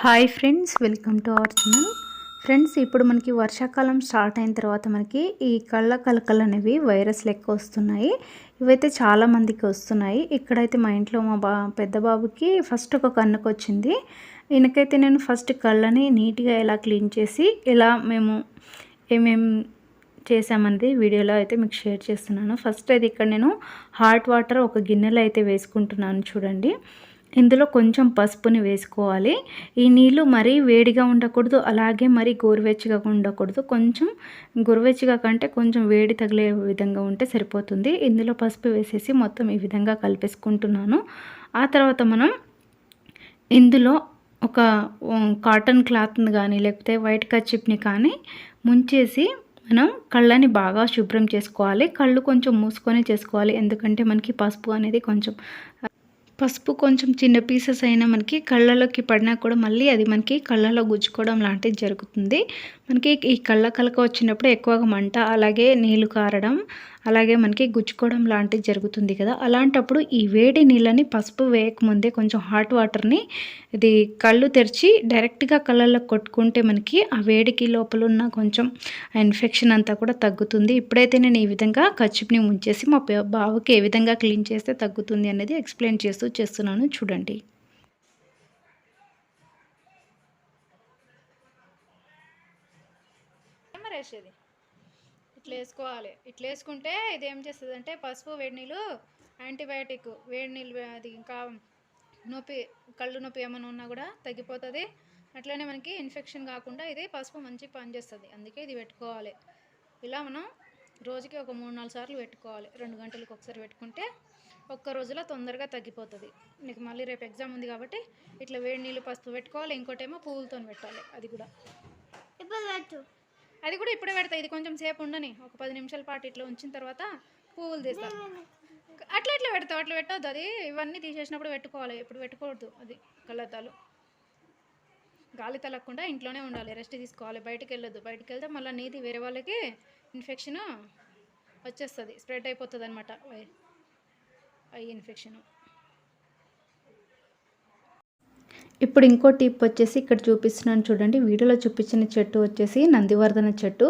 Hi friends welcome to our channel friends ఇప్పుడు మనకి వర్షాకాలం స్టార్ట్ అయిన తర్వాత మనకి ఈ కళ్ళ కలకలు అనేవి వైరస్ లెక్క వస్తున్నాయి. ఇవైతే చాలా మందికి వస్తున్నాయి. ఇక్కడైతే మా ఇంట్లో మా బా పెద్ద బాబుకి ఫస్ట్ ఒక కన్నుకు వచ్చింది ఈయనకైతే నేను ఫస్ట్ కళ్ళని నీట్గా ఎలా క్లీన్ చేసి ఎలా మేము ఏమేం చేసామనేది వీడియోలో అయితే మీకు షేర్ చేస్తున్నాను. ఫస్ట్ అయితే ఇక్కడ నేను హాట్ వాటర్ ఒక గిన్నెలో అయితే వేసుకుంటున్నాను చూడండి. ఇందులో కొంచెం పసుపుని వేసుకోవాలి. ఈ నీళ్ళు మరీ వేడిగా ఉండకూడదు అలాగే మరీ గోరువెచ్చగా ఉండకూడదు. కొంచెం గోరువెచ్చగా కంటే కొంచెం వేడి తగిలే విధంగా ఉంటే సరిపోతుంది. ఇందులో పసుపు వేసేసి మొత్తం ఈ విధంగా కలిపేసుకుంటున్నాను. ఆ తర్వాత మనం ఇందులో ఒక కాటన్ క్లాత్ని కానీ లేకపోతే వైట్ కచ్చిప్ని కానీ ముంచేసి మనం కళ్ళని బాగా శుభ్రం చేసుకోవాలి. కళ్ళు కొంచెం మూసుకొని చేసుకోవాలి. ఎందుకంటే మనకి పసుపు అనేది కొంచెం పసుపు కొంచెం చిన్న పీసెస్ అయినా మనకి కళ్ళలోకి పడినా కూడా మళ్ళీ అది మనకి కళ్ళలో గుచ్చుకోవడం లాంటిది జరుగుతుంది. మనకి ఈ కళ్ళ కలక వచ్చినప్పుడు ఎక్కువగా మంట అలాగే నీళ్ళు కారడం అలాగే మనకి గుచ్చుకోవడం లాంటిది జరుగుతుంది కదా. అలాంటప్పుడు ఈ వేడి నీళ్ళని పసుపు వేయకముందే కొంచెం హాట్ వాటర్ని ఇది కళ్ళు తెరిచి డైరెక్ట్గా కళ్ళల్లో కొట్టుకుంటే మనకి ఆ వేడికి లోపల ఉన్న కొంచెం ఇన్ఫెక్షన్ అంతా కూడా తగ్గుతుంది. ఇప్పుడైతే నేను ఈ విధంగా కచ్చిప్ని ముంచేసి మా బావకి ఏ విధంగా క్లీన్ చేస్తే తగ్గుతుంది అనేది ఎక్స్ప్లెయిన్ చేస్తూ చేస్తున్నాను చూడండి. వేసేది. ఇట్లా వేసుకోవాలి ఇట్లా వేసుకుంటే ఇది ఏం చేస్తుంది అంటే పసుపు వేడి నీళ్ళు యాంటీబయాటిక్ వేడి నీళ్ళు అది ఇంకా నొప్పి కళ్ళు నొప్పి ఏమైనా ఉన్నా కూడా తగ్గిపోతుంది. అట్లనే మనకి ఇన్ఫెక్షన్ కాకుండా ఇది పసుపు మంచి పనిచేస్తుంది అందుకే ఇది పెట్టుకోవాలి. ఇలా మనం రోజుకి ఒక మూడు నాలుగు సార్లు పెట్టుకోవాలి. రెండు గంటలకు ఒకసారి పెట్టుకుంటే ఒక్క రోజులో తొందరగా తగ్గిపోతుంది. నీకు మళ్ళీ రేపు ఎగ్జామ్ ఉంది కాబట్టి ఇట్లా వేడి నీళ్ళు పసుపు పెట్టుకోవాలి. ఇంకోటేమో పువ్వులతో పెట్టాలి. అది కూడా. అది కూడా ఇప్పుడే పెడతా. ఇది కొంచెం సేపు ఉండని. ఒక పది నిమిషాల పాటు ఇట్లా ఉంచిన తర్వాత పువ్వులు తీస్తా. అట్లా ఇట్లా పెడతావు? అట్లా పెట్టద్దు అది. ఇవన్నీ తీసేసినప్పుడు పెట్టుకోవాలి. ఇప్పుడు పెట్టుకోవద్దు అది కళ్ళద్దాలు. గాలి తలగకుండా ఇంట్లోనే ఉండాలి. రెస్ట్ తీసుకోవాలి. బయటకు వెళ్ళొద్దు. బయటికి వెళ్తే మళ్ళీ నీది వేరే వాళ్ళకి ఇన్ఫెక్షన్ వచ్చేస్తుంది. స్ప్రెడ్ అయిపోతుంది అనమాట ఐ ఇన్ఫెక్షను. ఇప్పుడు ఇంకో టిప్ వచ్చేసి ఇక్కడ చూపిస్తున్నాను చూడండి. వీడియోలో చూపించిన చెట్టు వచ్చేసి నందివర్ధన చెట్టు.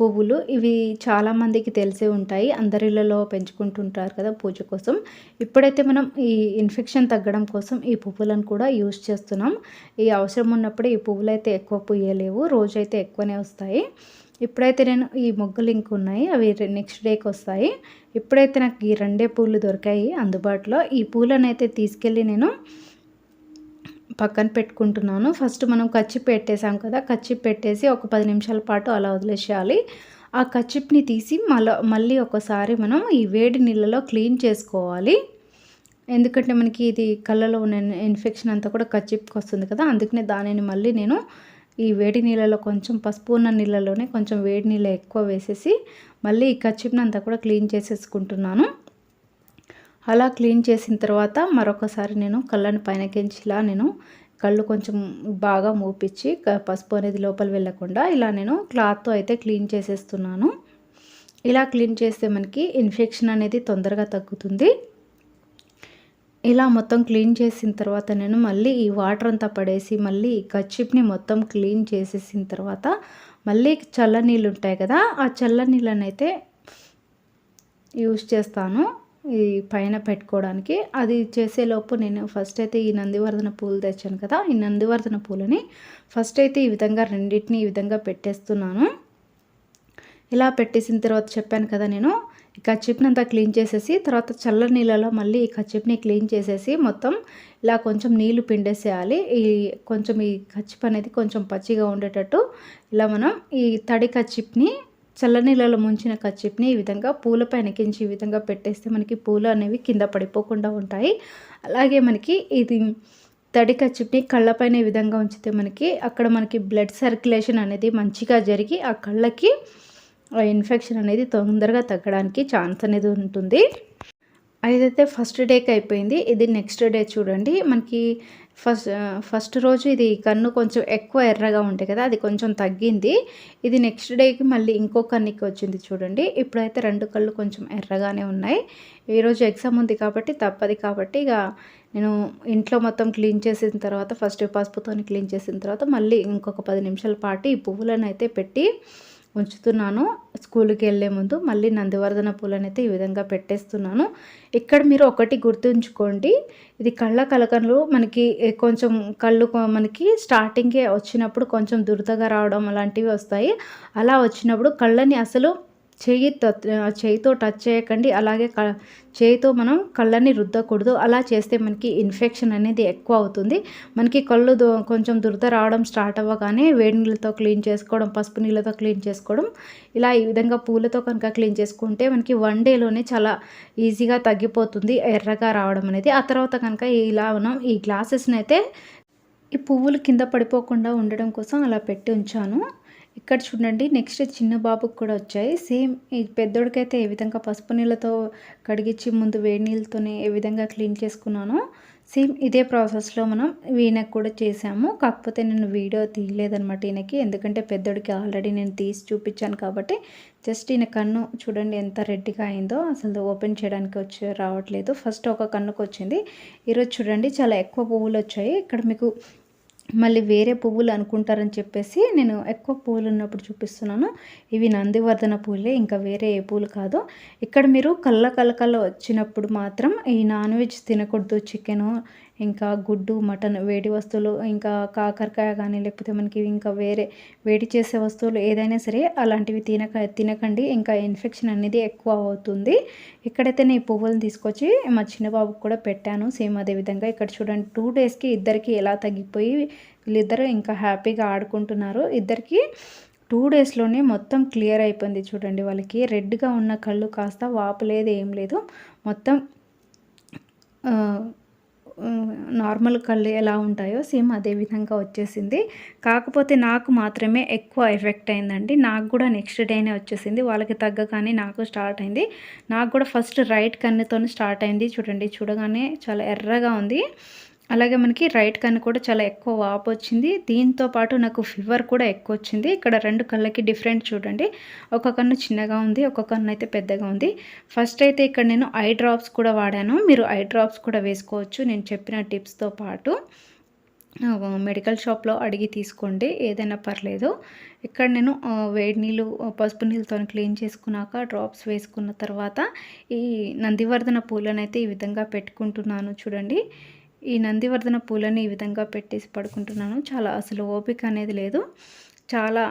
పువ్వులు ఇవి చాలామందికి తెలిసే ఉంటాయి. అందరిలలో పెంచుకుంటుంటారు కదా పూజ కోసం. ఇప్పుడైతే మనం ఈ ఇన్ఫెక్షన్ తగ్గడం కోసం ఈ పువ్వులను కూడా యూజ్ చేస్తున్నాం. ఈ అవసరం ఉన్నప్పుడు ఈ పువ్వులు అయితే ఎక్కువ పూయలేవు. రోజైతే ఎక్కువనే వస్తాయి. ఇప్పుడైతే నేను ఈ మొగ్గలు ఇంక ఉన్నాయి. అవి నెక్స్ట్ డేకి వస్తాయి. ఇప్పుడైతే నాకు ఈ రెండే పూలు దొరికాయి అందుబాటులో. ఈ పూలను అయితే తీసుకెళ్ళి నేను పక్కన పెట్టుకుంటున్నాను. ఫస్ట్ మనం కచ్చి పెట్టేసాం కదా కచ్చి పెట్టేసి ఒక పది నిమిషాల పాటు అలా వదిలేసేయాలి. ఆ కచ్చిప్ని తీసి మళ్ళీ మళ్ళీ ఒకసారి మనం ఈ వేడి నీళ్ళలో క్లీన్ చేసుకోవాలి. ఎందుకంటే మనకి ఇది కళ్ళలో ఉన్న ఇన్ఫెక్షన్ అంతా కూడా కచ్చిప్కి వస్తుంది కదా అందుకనే దానిని మళ్ళీ నేను ఈ వేడి నీళ్ళలో కొంచెం పసుపు ఉన్న నీళ్ళలోనే కొంచెం వేడి నీళ్ళు ఎక్కువ వేసేసి మళ్ళీ ఈ కచ్చిప్ని అంతా కూడా క్లీన్ చేసేసుకుంటున్నాను. అలా క్లీన్ చేసిన తర్వాత మరొకసారి నేను కళ్ళని పైనకించి ఇలా నేను కళ్ళు కొంచెం బాగా మూపించి పసుపు అనేది లోపల వెళ్ళకుండా ఇలా నేను క్లాత్తో అయితే క్లీన్ చేసేస్తున్నాను. ఇలా క్లీన్ చేస్తే మనకి ఇన్ఫెక్షన్ అనేది తొందరగా తగ్గుతుంది. ఇలా మొత్తం క్లీన్ చేసిన తర్వాత నేను మళ్ళీ ఈ వాటర్ అంతా పడేసి మళ్ళీ ఈ కచ్చిప్ని మొత్తం క్లీన్ చేసేసిన తర్వాత మళ్ళీ చల్ల నీళ్ళు ఉంటాయి కదా ఆ చల్ల నీళ్ళనైతే అయితే చేస్తాను. ఈ పైన పెట్టుకోవడానికి. అది చేసేలోపు నేను ఫస్ట్ అయితే ఈ నందివర్ధన పూలు తెచ్చాను కదా ఈ నందివర్ధన పూలని ఫస్ట్ అయితే ఈ విధంగా రెండింటిని ఈ విధంగా పెట్టేస్తున్నాను. ఇలా పెట్టేసిన తర్వాత చెప్పాను కదా నేను ఈ కచ్చిప్ని అంతా క్లీన్ చేసేసి తర్వాత చల్ల నీళ్ళలో మళ్ళీ ఈ కచ్చిప్ని క్లీన్ చేసేసి మొత్తం ఇలా కొంచెం నీళ్ళు పిండేసేయాలి. ఈ కొంచెం ఈ కచ్చిప్ అనేది కొంచెం పచ్చిగా ఉండేటట్టు ఇలా మనం ఈ తడి కచ్చిప్ని చల్లనీళ్ళలో ముంచిన కచ్చిప్ని ఈ విధంగా పూలపై కించి ఈ విధంగా పెట్టేస్తే మనకి పూలు అనేవి కింద పడిపోకుండా ఉంటాయి. అలాగే మనకి ఇది తడి కచ్చిప్ని కళ్ళపైన ఈ విధంగా ఉంచితే మనకి అక్కడ మనకి బ్లడ్ సర్క్యులేషన్ అనేది మంచిగా జరిగి ఆ కళ్ళకి ఇన్ఫెక్షన్ అనేది తొందరగా తగ్గడానికి ఛాన్స్ అనేది ఉంటుంది. అయితే ఫస్ట్ డేకి అయిపోయింది. ఇది నెక్స్ట్ డే చూడండి. మనకి ఫస్ట్ ఫస్ట్ రోజు ఇది కన్ను కొంచెం ఎక్కువ ఎర్రగా ఉంటాయి కదా అది కొంచెం తగ్గింది. ఇది నెక్స్ట్ డేకి మళ్ళీ ఇంకో కన్నుకి వచ్చింది చూడండి. ఇప్పుడైతే రెండు కళ్ళు కొంచెం ఎర్రగానే ఉన్నాయి. ఈరోజు ఎగ్జామ్ ఉంది కాబట్టి తప్పది కాబట్టి ఇక నేను ఇంట్లో మొత్తం క్లీన్ చేసిన తర్వాత ఫస్ట్ పసుపుతో క్లీన్ చేసిన తర్వాత మళ్ళీ ఇంకొక పది నిమిషాల పాటు ఈ పువ్వులను అయితే పెట్టి ఉంచుతున్నాను. స్కూల్కి వెళ్ళే ముందు మళ్ళీ నందివర్ధన పూలను అయితే ఈ విధంగా పెట్టేస్తున్నాను. ఇక్కడ మీరు ఒకటి గుర్తుంచుకోండి. ఇది కళ్ళ కలకలు మనకి కొంచెం కళ్ళు మనకి స్టార్టింగే వచ్చినప్పుడు కొంచెం దురదగా రావడం అలాంటివి వస్తాయి. అలా వచ్చినప్పుడు కళ్ళని అసలు చేయి చేయితో టచ్ చేయకండి. అలాగే క చేయితో మనం కళ్ళని రుద్దకూడదు. అలా చేస్తే మనకి ఇన్ఫెక్షన్ అనేది ఎక్కువ అవుతుంది. మనకి కళ్ళు కొంచెం దురద రావడం స్టార్ట్ అవ్వగానే వేడి నీళ్ళతో క్లీన్ చేసుకోవడం పసుపు నీళ్ళతో క్లీన్ చేసుకోవడం ఇలా ఈ విధంగా పూలతో కనుక క్లీన్ చేసుకుంటే మనకి వన్ డేలోనే చాలా ఈజీగా తగ్గిపోతుంది ఎర్రగా రావడం అనేది. ఆ తర్వాత కనుక ఇలా మనం ఈ గ్లాసెస్ని అయితే ఈ పువ్వులు కింద పడిపోకుండా ఉండడం కోసం అలా పెట్టి ఉంచాను. ఇక్కడ చూడండి నెక్స్ట్ చిన్న బాబుకి కూడా వచ్చాయి. సేమ్ ఈ పెద్దోడికైతే ఏ విధంగా పసుపు నీళ్ళతో కడిగించి ముందు వేడి నీళ్ళతోనే ఏ విధంగా క్లీన్ చేసుకున్నానో సేమ్ ఇదే ప్రాసెస్లో మనం ఈయనకు కూడా చేసాము కాకపోతే నేను వీడియో తీయలేదనమాట ఈయనకి. ఎందుకంటే పెద్దోడికి ఆల్రెడీ నేను తీసి చూపించాను కాబట్టి జస్ట్ ఈయన కన్ను చూడండి ఎంత రెడ్డిగా అయిందో. అసలు ఓపెన్ చేయడానికి వచ్చి రావట్లేదు. ఫస్ట్ ఒక కన్నుకు వచ్చింది ఈరోజు చూడండి చాలా ఎక్కువ పువ్వులు వచ్చాయి. ఇక్కడ మీకు మళ్ళీ వేరే పువ్వులు అనుకుంటారని చెప్పేసి నేను ఎక్కువ పువ్వులు ఉన్నప్పుడు చూపిస్తున్నాను. ఇవి నందివర్ధన పూలే ఇంకా వేరే ఏ పూలు కాదు. ఇక్కడ మీరు కళ్ళ కలకల వచ్చినప్పుడు మాత్రం ఈ నాన్ వెజ్ తినకూడదు చికెను ఇంకా గుడ్డు మటన్ వేడి వస్తువులు ఇంకా కాకరకాయ కానీ లేకపోతే మనకి ఇంకా వేరే వేడి చేసే వస్తువులు ఏదైనా సరే అలాంటివి తినక తినకండి. ఇంకా ఇన్ఫెక్షన్ అనేది ఎక్కువ అవుతుంది. ఇక్కడైతే నేను పువ్వులు తీసుకొచ్చి మా చిన్న బాబుకి కూడా పెట్టాను. సేమ్ అదే విధంగా ఇక్కడ చూడండి టూ డేస్కి ఇద్దరికి ఎలా తగ్గిపోయి వీళ్ళిద్దరూ ఇంకా హ్యాపీగా ఆడుకుంటున్నారు. ఇద్దరికి టూ డేస్లోనే మొత్తం క్లియర్ అయిపోయింది చూడండి వాళ్ళకి. రెడ్గా ఉన్న కళ్ళు కాస్త వాపు లేదు ఏం లేదు. మొత్తం నార్మల్ కళ్ళు ఎలా ఉంటాయో సేమ్ అదే విధంగా వచ్చేసింది. కాకపోతే నాకు మాత్రమే ఎక్కువ ఎఫెక్ట్ అయిందండి. నాకు కూడా నెక్స్ట్ డేనే వచ్చేసింది. వాళ్ళకి తగ్గగానే నాకు స్టార్ట్ అయింది. నాకు కూడా ఫస్ట్ రైట్ కన్నుతో స్టార్ట్ అయింది. చూడండి చూడగానే చాలా ఎర్రగా ఉంది. అలాగే మనకి రైట్ కన్ను కూడా చాలా ఎక్కువ వాపు వచ్చింది. దీంతో పాటు నాకు ఫీవర్ కూడా ఎక్కువ వచ్చింది. ఇక్కడ రెండు కళ్ళకి డిఫరెంట్ చూడండి. ఒక కన్ను చిన్నగా ఉంది ఒక కన్ను అయితే పెద్దగా ఉంది. ఫస్ట్ అయితే ఇక్కడ నేను ఐ డ్రాప్స్ కూడా వాడాను. మీరు ఐ డ్రాప్స్ కూడా వేసుకోవచ్చు. నేను చెప్పిన టిప్స్తో పాటు. మెడికల్ షాప్లో అడిగి తీసుకోండి. ఏదైనా పర్లేదు. ఇక్కడ నేను వేడి నీళ్ళు పసుపు నీళ్ళతో క్లీన్ చేసుకున్నాక డ్రాప్స్ వేసుకున్న తర్వాత ఈ నందివర్ధన పూలను అయితే ఈ విధంగా పెట్టుకుంటున్నాను చూడండి. ఈ నందివర్ధన పూలని ఈ విధంగా పెట్టేసి పడుకుంటున్నాను. చాలా అసలు ఓపిక అనేది లేదు. చాలా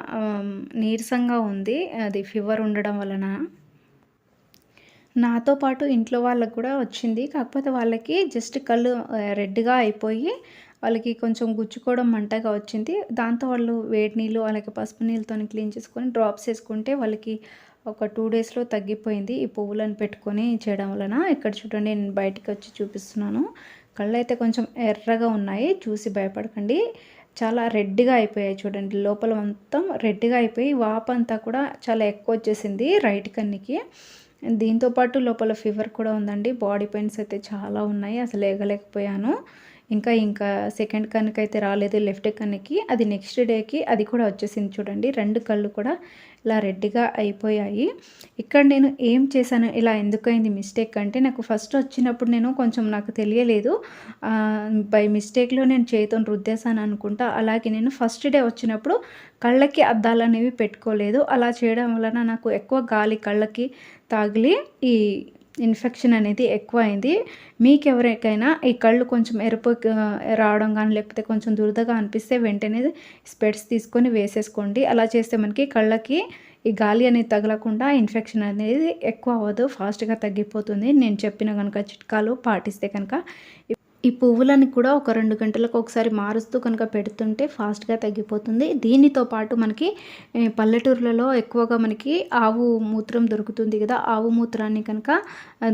నీరసంగా ఉంది. అది ఫీవర్ ఉండడం వలన. నాతో పాటు ఇంట్లో వాళ్ళకు కూడా వచ్చింది. కాకపోతే వాళ్ళకి జస్ట్ కళ్ళు రెడ్గా అయిపోయి వాళ్ళకి కొంచెం గుచ్చుకోవడం మంటగా వచ్చింది. దాంతో వాళ్ళు వేడి నీళ్ళు అలాగే పసుపు నీళ్ళతో క్లీన్ చేసుకొని డ్రాప్స్ వేసుకుంటే వాళ్ళకి ఒక టూ డేస్లో తగ్గిపోయింది ఈ పువ్వులను పెట్టుకొని చేయడం వలన. ఇక్కడ చూడండి నేను బయటికి వచ్చి చూపిస్తున్నాను. కళ్ళు అయితే కొంచెం ఎర్రగా ఉన్నాయి. చూసి భయపడకండి. చాలా రెడ్గా అయిపోయాయి చూడండి. లోపల మొత్తం రెడ్గా అయిపోయి వాపంతా అంతా కూడా చాలా ఎక్కువ వచ్చేసింది రైట్ కన్నికి. దీంతో పాటు లోపల ఫీవర్ కూడా ఉందండి. బాడీ పెయిన్స్ అయితే చాలా ఉన్నాయి. అసలు లేగలేకపోయాను. ఇంకా ఇంకా సెకండ్ కన్నుకి అయితే రాలేదు. లెఫ్ట్ కన్నుకి. అది నెక్స్ట్ డేకి అది కూడా వచ్చేసింది చూడండి. రెండు కళ్ళు కూడా ఇలా రెడ్గా అయిపోయాయి. ఇక్కడ నేను ఏం చేశాను? ఇలా ఎందుకైంది మిస్టేక్ అంటే నాకు ఫస్ట్ వచ్చినప్పుడు నేను కొంచెం నాకు తెలియలేదు. బై మిస్టేక్లో నేను చేతితో రుద్దేశాను అనుకుంటా. అలాగే నేను ఫస్ట్ డే వచ్చినప్పుడు కళ్ళకి అద్దాలు అనేవి పెట్టుకోలేదు. అలా చేయడం వలన నాకు ఎక్కువ గాలి కళ్ళకి తాగిలి ఈ ఇన్ఫెక్షన్ అనేది ఎక్కువ అయింది మీకు ఎవరికైనా ఈ కళ్ళు కొంచెం ఎరుపు రావడం కానీ లేకపోతే కొంచెం దురదగా అనిపిస్తే వెంటనే స్పెట్స్ తీసుకొని వేసేసుకోండి. అలా చేస్తే మనకి కళ్ళకి ఈ గాలి అనేది తగలకుండా ఇన్ఫెక్షన్ అనేది ఎక్కువ అవ్వదు ఫాస్ట్గా తగ్గిపోతుంది. నేను చెప్పిన కనుక చిట్కాలు పాటిస్తే కనుక ఈ పువ్వులని కూడా ఒక రెండు గంటలకు ఒకసారి మారుస్తూ కనుక పెడుతుంటే ఫాస్ట్గా తగ్గిపోతుంది. దీనితో పాటు మనకి పల్లెటూర్లలో ఎక్కువగా మనకి ఆవు మూత్రం దొరుకుతుంది కదా. ఆవు మూత్రాన్ని కనుక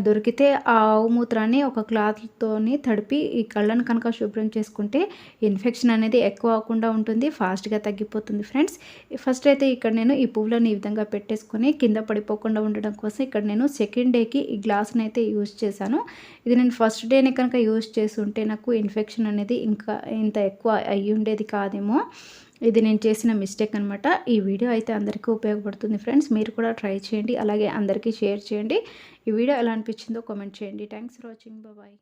దొరికితే ఆ ఆవు మూత్రాన్ని ఒక క్లాత్తోని తడిపి ఈ కళ్ళను కనుక శుభ్రం చేసుకుంటే ఇన్ఫెక్షన్ అనేది ఎక్కువ అవ్వకుండా ఉంటుంది ఫాస్ట్గా తగ్గిపోతుంది ఫ్రెండ్స్ ఫస్ట్ అయితే ఇక్కడ నేను ఈ పువ్వులను ఈ విధంగా పెట్టేసుకొని కింద పడిపోకుండా ఉండడం కోసం ఇక్కడ నేను సెకండ్ డేకి ఈ గ్లాస్ని అయితే యూజ్ చేశాను. ఇది నేను ఫస్ట్ డేనే కనుక యూజ్ ఉంటే నాకు ఇన్ఫెక్షన్ అనేది ఇంకా ఇంత ఎక్కువ అయ్యి ఉండేది కాదేమో. ఇది నేను చేసిన మిస్టేక్ అనమాట ఈ వీడియో అయితే అందరికీ ఉపయోగపడుతుంది ఫ్రెండ్స్ మీరు కూడా ట్రై చేయండి. అలాగే అందరికీ షేర్ చేయండి. ఈ వీడియో ఎలా అనిపించిందో కామెంట్ చేయండి. Thanks for watching bye